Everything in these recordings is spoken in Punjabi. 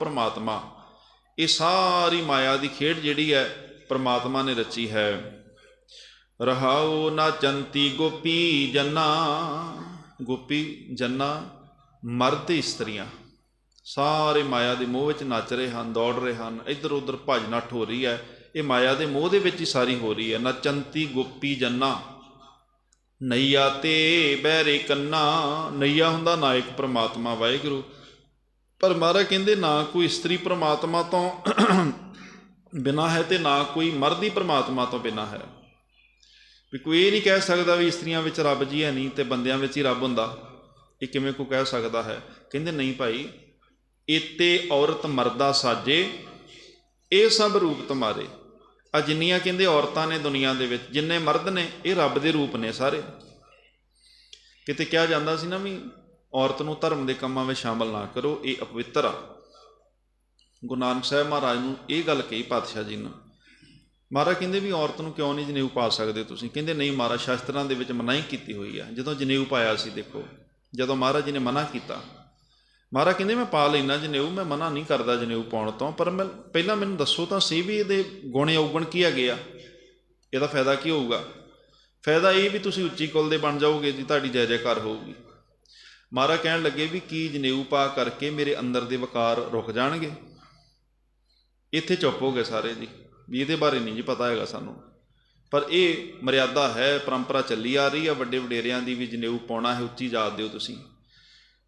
ਪਰਮਾਤਮਾ। ਇਹ ਸਾਰੀ ਮਾਇਆ ਦੀ ਖੇਡ ਜਿਹੜੀ ਹੈ, ਪਰਮਾਤਮਾ ਨੇ ਰਚੀ ਹੈ। ਰਹਾਉ ਨਾ ਚੰਤੀ ਗੋਪੀ ਜੰਨਾ। ਗੋਪੀ, ਜੰਨਾ ਮਰਦ ਇਸਤਰੀਆਂ। ਸਾਰੇ ਮਾਇਆ ਦੇ ਮੋਹ ਵਿੱਚ ਨੱਚ ਰਹੇ ਹਨ, ਦੌੜ ਰਹੇ ਹਨ। ਇੱਧਰ ਉੱਧਰ ਭੱਜ ਨੱਠ ਹੋ ਰਹੀ ਹੈ। ਇਹ ਮਾਇਆ ਦੇ ਮੋਹ ਦੇ ਵਿੱਚ ਹੀ ਸਾਰੀ ਹੋ ਰਹੀ ਹੈ। ਨਚੰਤੀ ਗੋਪੀ ਜੰਨਾ। ਨਈਆ ਤੇ ਬਹਿਰੇ ਕੰਨਾ। ਨਈਆ ਹੁੰਦਾ ਨਾਇਕ ਪ੍ਰਮਾਤਮਾ, ਵਾਹਿਗੁਰੂ। ਪਰ ਮਹਾਰਾਜ ਕਹਿੰਦੇ ਨਾ ਕੋਈ ਇਸਤਰੀ ਪ੍ਰਮਾਤਮਾ ਤੋਂ ਬਿਨਾ ਹੈ ਤੇ ਨਾ ਕੋਈ ਮਰਦ ਹੀ ਪ੍ਰਮਾਤਮਾ ਤੋਂ ਬਿਨਾ ਹੈ। ਵੀ ਕੋਈ ਇਹ ਨਹੀਂ ਕਹਿ ਸਕਦਾ ਵੀ ਇਸਤਰੀਆਂ ਵਿੱਚ ਰੱਬ ਜੀ ਹੈ ਨਹੀਂ ਤੇ ਬੰਦਿਆਂ ਵਿੱਚ ਹੀ ਰੱਬ ਹੁੰਦਾ। ਇਹ ਕਿਵੇਂ ਕੋ ਕਹਿ ਸਕਦਾ ਹੈ? ਕਹਿੰਦੇ ਨਹੀਂ ਭਾਈ, ਇਤੇ ਔਰਤ ਮਰਦਾ ਸਾਜੇ, ਇਹ ਸਭ ਰੂਪ ਤੁਮਾਰੇ। ਆ ਜਿੰਨੀਆਂ ਕਹਿੰਦੇ ਔਰਤਾਂ ਨੇ ਦੁਨੀਆ ਦੇ ਵਿੱਚ, ਜਿੰਨੇ ਮਰਦ ਨੇ, ਇਹ ਰੱਬ ਦੇ ਰੂਪ ਨੇ ਸਾਰੇ। ਕਿਤੇ ਕਿਹਾ ਜਾਂਦਾ ਸੀ ਨਾ ਵੀ ਔਰਤ ਨੂੰ ਧਰਮ ਦੇ ਕੰਮਾਂ ਵਿੱਚ ਸ਼ਾਮਲ ਨਾ ਕਰੋ, ਇਹ ਅਪਵਿੱਤਰ ਆ। ਗੁਰੂ ਨਾਨਕ ਸਾਹਿਬ ਮਹਾਰਾਜ ਨੂੰ ਇਹ ਗੱਲ ਕਹੀ ਪਾਤਸ਼ਾਹ ਜੀ ਨੇ। ਮਹਾਰਾਜ ਕਹਿੰਦੇ ਵੀ ਔਰਤ ਨੂੰ ਕਿਉਂ ਨਹੀਂ ਜਨੇਊ ਪਾ ਸਕਦੇ ਤੁਸੀਂ? ਕਹਿੰਦੇ ਨਹੀਂ ਮਹਾਰਾਜ, ਸ਼ਾਸਤਰਾਂ ਦੇ ਵਿੱਚ ਮਨਾਹੀ ਕੀਤੀ ਹੋਈ ਆ। ਜਦੋਂ ਜਨੇਊ ਪਾਇਆ ਸੀ, ਦੇਖੋ, ਜਦੋਂ ਮਹਾਰਾਜ ਜੀ ਨੇ ਮਨਾ ਕੀਤਾ। ਮਹਾਰਾਜ ਕਹਿੰਦੇ, ਮੈਂ ਪਾ ਲੈਣਾ ਜਨੇਊ, ਮੈਂ ਮਨਾ ਨਹੀਂ ਕਰਦਾ ਜਨੇਊ ਪਾਉਣ ਤੋਂ, ਪਰ ਮੈਂ, ਪਹਿਲਾਂ ਮੈਨੂੰ ਦੱਸੋ ਤਾਂ ਸਹੀ ਵੀ ਇਹਦੇ ਗੁਣੇ ਔਗਣ ਕੀ ਹੈਗੇ ਆ? ਇਹਦਾ ਫਾਇਦਾ ਕੀ ਹੋਊਗਾ? ਫਾਇਦਾ ਇਹ ਵੀ ਤੁਸੀਂ ਉੱਚੀ ਕੁਲ ਦੇ ਬਣ ਜਾਓਗੇ ਜੀ, ਤੁਹਾਡੀ ਜੈ ਜੈਕਾਰ ਹੋਊਗੀ। ਮਹਾਰਾਜ ਕਹਿਣ ਲੱਗੇ ਵੀ ਕੀ ਜਨੇਊ ਪਾ ਕਰਕੇ ਮੇਰੇ ਅੰਦਰ ਦੇ ਵਕਾਰ ਰੁਕ ਜਾਣਗੇ? ਇੱਥੇ ਚੁੱਪ ਹੋ ਗਏ ਸਾਰੇ ਜੀ। ਵੀ ਇਹਦੇ ਬਾਰੇ ਨਹੀਂ ਜੀ ਪਤਾ ਹੈਗਾ ਸਾਨੂੰ। ਪਰ ਇਹ ਮਰਿਆਦਾ ਹੈ, ਪਰੰਪਰਾ ਚੱਲੀ ਆ ਰਹੀ ਆ, ਵੱਡੇ ਵਡੇਰਿਆਂ ਦੀ ਵੀ ਜਨੇਊ ਪਾਉਣਾ ਹੈ, ਉੱਚੀ ਜਾਤ ਦਿਓ ਤੁਸੀਂ।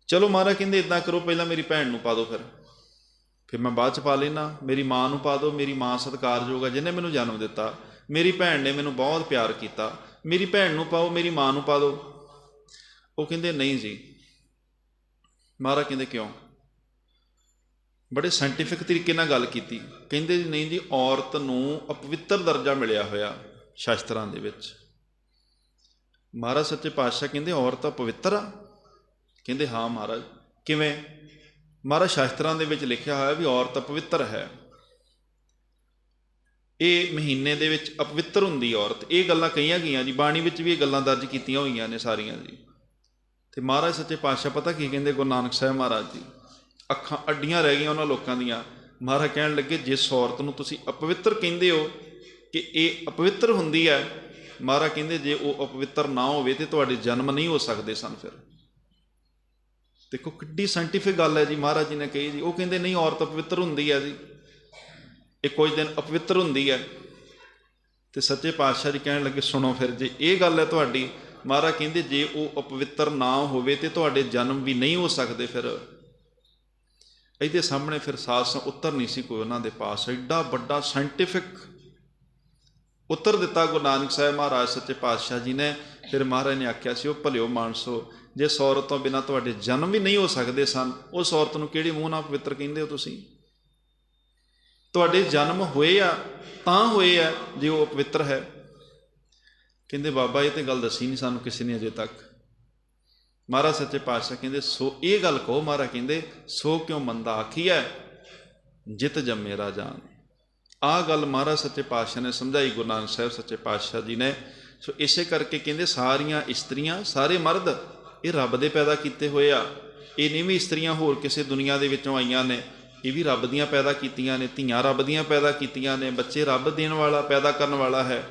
ਚਲੋ ਮਹਾਰਾਜ ਕਹਿੰਦੇ ਇਦਾਂ ਕਰੋ, ਪਹਿਲਾਂ ਮੇਰੀ ਭੈਣ ਨੂੰ ਪਾ ਦਿਓ ਫਿਰ। ਫਿਰ ਮੈਂ ਬਾਅਦ ਚ ਪਾ ਲੈਣਾ ਮੇਰੀ ਮਾਂ ਨੂੰ ਪਾ ਦਿਓ। ਮੇਰੀ ਮਾਂ ਸਤਿਕਾਰਯੋਗ ਹੈ ਜਿਹਨੇ ਮੈਨੂੰ ਜਨਮ ਦਿੱਤਾ। ਮੇਰੀ ਭੈਣ ਨੇ ਮੈਨੂੰ ਬਹੁਤ ਪਿਆਰ ਕੀਤਾ। ਮੇਰੀ ਭੈਣ ਨੂੰ ਪਾਓ, ਮੇਰੀ ਮਾਂ ਨੂੰ ਪਾ ਦਿਓ। ਉਹ ਕਹਿੰਦੇ, ਨਹੀਂ ਜੀ ਮਹਾਰਾਜ ਕਹਿੰਦੇ ਕਿਉਂ? ਬੜੇ ਸਾਇੰਟੀਫਿਕ ਤਰੀਕੇ ਨਾਲ ਗੱਲ ਕੀਤੀ। ਕਹਿੰਦੇ ਜੀ, ਨਹੀਂ ਜੀ, ਔਰਤ ਨੂੰ ਅਪਵਿੱਤਰ ਦਰਜਾ ਮਿਲਿਆ ਹੋਇਆ ਸ਼ਾਸਤਰਾਂ ਦੇ ਵਿੱਚ। ਮਹਾਰਾਜ ਸੱਚੇ ਪਾਤਸ਼ਾਹ ਕਹਿੰਦੇ, ਔਰਤ ਪਵਿੱਤਰ ਆ। ਕਹਿੰਦੇ, ਹਾਂ ਮਹਾਰਾਜ। ਕਿਵੇਂ? ਮਹਾਰਾਜ ਸ਼ਾਸਤਰਾਂ ਦੇ ਵਿੱਚ ਲਿਖਿਆ ਹੋਇਆ ਵੀ ਔਰਤ ਪਵਿੱਤਰ ਹੈ। ਇਹ ਮਹੀਨੇ ਦੇ ਵਿੱਚ ਅਪਵਿੱਤਰ ਹੁੰਦੀ ਔਰਤ। ਇਹ ਗੱਲਾਂ ਕਹੀਆਂ ਗਈਆਂ ਜੀ, ਬਾਣੀ ਵਿੱਚ ਵੀ ਇਹ ਗੱਲਾਂ ਦਰਜ ਕੀਤੀਆਂ ਹੋਈਆਂ ਨੇ ਸਾਰੀਆਂ ਜੀ। ਤੇ ਮਹਾਰਾਜ ਸੱਚੇ ਪਾਤਸ਼ਾਹ, ਪਤਾ ਕੀ ਕਹਿੰਦੇ ਗੁਰੂ ਨਾਨਕ ਸਾਹਿਬ ਮਹਾਰਾਜ ਜੀ? ਅੱਖਾਂ ਅੱਡੀਆਂ ਰਹਿ ਗਈਆਂ ਉਹਨਾਂ ਲੋਕਾਂ ਦੀਆਂ। ਮਹਾਰਾਜ ਕਹਿਣ ਲੱਗੇ ਜਿਸ ਔਰਤ ਨੂੰ ਤੁਸੀਂ ਅਪਵਿੱਤਰ ਕਹਿੰਦੇ ਹੋ ਕਿ ਇਹ ਅਪਵਿੱਤਰ ਹੁੰਦੀ ਹੈ, ਮਹਾਰਾਜ ਕਹਿੰਦੇ, ਜੇ ਉਹ ਅਪਵਿੱਤਰ ਨਾ ਹੋਵੇ ਤੇ ਤੁਹਾਡੇ ਜਨਮ ਨਹੀਂ ਹੋ ਸਕਦੇ ਸਨ ਫਿਰ। ਦੇਖੋ, ਕਿੱਡੀ ਸਾਇੰਟੀਫਿਕ ਗੱਲ ਹੈ ਜੀ, ਮਹਾਰਾਜ ਜੀ ਨੇ ਕਹੀ ਜੀ। ਉਹ ਕਹਿੰਦੇ, ਨਹੀਂ, ਔਰਤ ਅਪਵਿੱਤਰ ਹੁੰਦੀ ਹੈ ਜੀ। ਇਹ ਕੁਝ ਦਿਨ ਅਪਵਿੱਤਰ ਹੁੰਦੀ ਹੈ। ਤੇ ਸੱਚੇ ਪਾਤਸ਼ਾਹ ਜੀ ਕਹਿਣ ਲੱਗੇ, ਸੁਣੋ ਫਿਰ, ਜੇ ਇਹ ਗੱਲ ਹੈ ਤੁਹਾਡੀ ਮਹਾਰਾਜ ਕਹਿੰਦੇ ਜੇ ਉਹ ਅਪਵਿੱਤਰ ਨਾ ਹੋਵੇ ਤੇ ਤੁਹਾਡੇ ਜਨਮ ਵੀ ਨਹੀਂ ਹੋ ਸਕਦੇ ਫਿਰ। ਇਹਦੇ ਸਾਹਮਣੇ ਫਿਰ ਸਾਸ ਉੱਤਰ ਨਹੀਂ ਸੀ ਕੋਈ ਉਹਨਾਂ ਦੇ ਪਾਸ। ਐਡਾ ਵੱਡਾ ਸਾਇੰਟੀਫਿਕ ਉੱਤਰ ਦਿੱਤਾ ਗੁਰੂ ਨਾਨਕ ਸਾਹਿਬ ਮਹਾਰਾਜ ਸੱਚੇ ਪਾਤਸ਼ਾਹ ਜੀ ਨੇ। ਫਿਰ ਮਹਾਰਾਜ ਨੇ ਆਖਿਆ ਸੀ, ਉਹ ਭਲਿਓ ਮਾਨਸੋ, ਜੇ ਔਰਤ ਤੋਂ ਬਿਨਾ ਤੁਹਾਡੇ ਜਨਮ ਵੀ ਨਹੀਂ ਹੋ ਸਕਦੇ ਸਨ, ਉਸ ਔਰਤ ਨੂੰ ਕਿਹੜੇ ਮੂੰਹ ਨਾਲ ਪਵਿੱਤਰ ਕਹਿੰਦੇ ਹੋ ਤੁਸੀਂ? ਤੁਹਾਡੇ ਜਨਮ ਹੋਏ ਆ, ਤਾਂ ਹੋਏ ਆ, ਜੇ ਉਹ ਅਪਵਿੱਤਰ ਹੈ। ਕਹਿੰਦੇ, ਬਾਬਾ, ਇਹ ਤੇ ਗੱਲ ਦੱਸੀ ਨਹੀਂ ਸਾਨੂੰ ਕਿਸੇ ਨੇ ਅਜੇ ਤੱਕ। ਮਹਾਰਾਜ ਸੱਚੇ ਪਾਤਸ਼ਾਹ ਕਹਿੰਦੇ, ਸੋ ਇਹ ਗੱਲ ਕਹੋ ਮਹਾਰਾਜ, ਕਹਿੰਦੇ, ਸੋ ਕਿਉਂ ਮੰਦਾ ਆਖੀਐ? ਜਿਤ ਜੰਮੇ ਰਾਜਾਨ ਆ ਗੱਲ ਮਹਾਰਾਜ ਸੱਚੇ ਪਾਤਸ਼ਾਹ ਨੇ ਸਮਝਾਈ, ਗੁਰੂ ਨਾਨਕ ਸਾਹਿਬ ਸੱਚੇ ਪਾਤਸ਼ਾਹ ਜੀ ਨੇ। ਸੋ ਇਸੇ ਕਰਕੇ ਕਹਿੰਦੇ, ਸਾਰੀਆਂ ਇਸਤਰੀਆਂ, ਸਾਰੇ ਮਰਦ, ਇਹ ਰੱਬ ਦੇ ਪੈਦਾ ਕੀਤੇ ਹੋਏ ਆ। ਇਹ ਨਹੀਂ ਵੀ ਇਸਤਰੀਆਂ ਹੋਰ ਕਿਸੇ ਦੁਨੀਆ ਦੇ ਵਿੱਚੋਂ ਆਈਆਂ ਨੇ। ਇਹ ਵੀ ਰੱਬ ਦੀਆਂ ਪੈਦਾ ਕੀਤੀਆਂ ਨੇ, ਧੀਆਂ ਰੱਬ ਦੀਆਂ ਪੈਦਾ ਕੀਤੀਆਂ ਨੇ, ਬੱਚੇ ਰੱਬ ਦੇਣ ਵਾਲਾ, ਪੈਦਾ ਕਰਨ ਵਾਲਾ ਹੈ।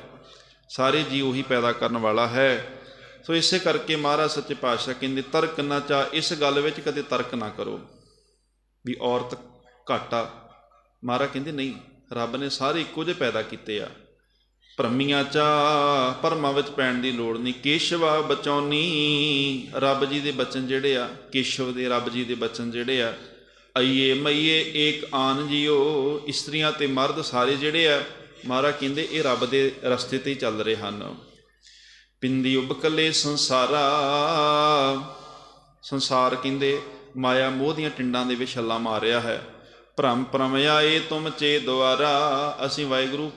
ਸਾਰੇ ਜੀ ਉਹੀ ਪੈਦਾ ਕਰਨ ਵਾਲਾ ਹੈ। ਸੋ ਇਸੇ ਕਰਕੇ ਮਹਾਰਾਜ ਸੱਚੇ ਪਾਤਸ਼ਾਹ ਕਹਿੰਦੇ, ਤਰਕ ਨਾ ਚਾ, ਇਸ ਗੱਲ ਵਿੱਚ ਕਦੇ ਤਰਕ ਨਾ ਕਰੋ ਵੀ ਔਰਤ ਘਾਟਾ। ਮਹਾਰਾਜ ਕਹਿੰਦੇ, ਨਹੀਂ, ਰੱਬ ਨੇ ਸਾਰੇ ਇੱਕੋ ਜਿਹੇ ਪੈਦਾ ਕੀਤੇ ਆ। ਭਰਮੀਆਂ ਚਾ, ਭਰਮਾਂ ਵਿੱਚ ਪੈਣ ਦੀ ਲੋੜ ਨਹੀਂ। ਕੇਸ਼ਵਾ ਬਚਾਉਣੀ, ਰੱਬ ਜੀ ਦੇ ਬਚਨ ਜਿਹੜੇ ਆ, ਕੇਸ਼ਵ ਦੇ ਰੱਬ ਜੀ ਦੇ ਬਚਨ ਜਿਹੜੇ ਆ ਅਈਏ ਮਈਏ ਏਕ ਆਨ ਜਿਓ, ਇਸਤਰੀਆਂ ਤੇ ਮਰਦ ਸਾਰੇ ਜਿਹੜੇ ਆ ਮਹਾਰਾਜ ਕਹਿੰਦੇ, ਇਹ ਰੱਬ ਦੇ ਰਸਤੇ ਤੇ ਹੀ ਚੱਲ ਰਹੇ ਹਨ। ਪਿੰਦੀ ਉਬਕਲੇ ਸੰਸਾਰਾ। ਸੰਸਾਰ ਕਹਿੰਦੇ, ਮਾਇਆ ਮੋਹ ਦੀਆਂ ਟਿੰਡਾਂ ਦੇ ਵਿੱਚ ਛੱਲਾ ਮਾਰਿਆ ਹੈ। ਭ੍ਰਮ ਭ੍ਰਮ ਏ ਤੁਮ ਚੇ ਦੁਆਰਾ। ਅਸੀਂ ਵਾਹਿਗੁਰੂ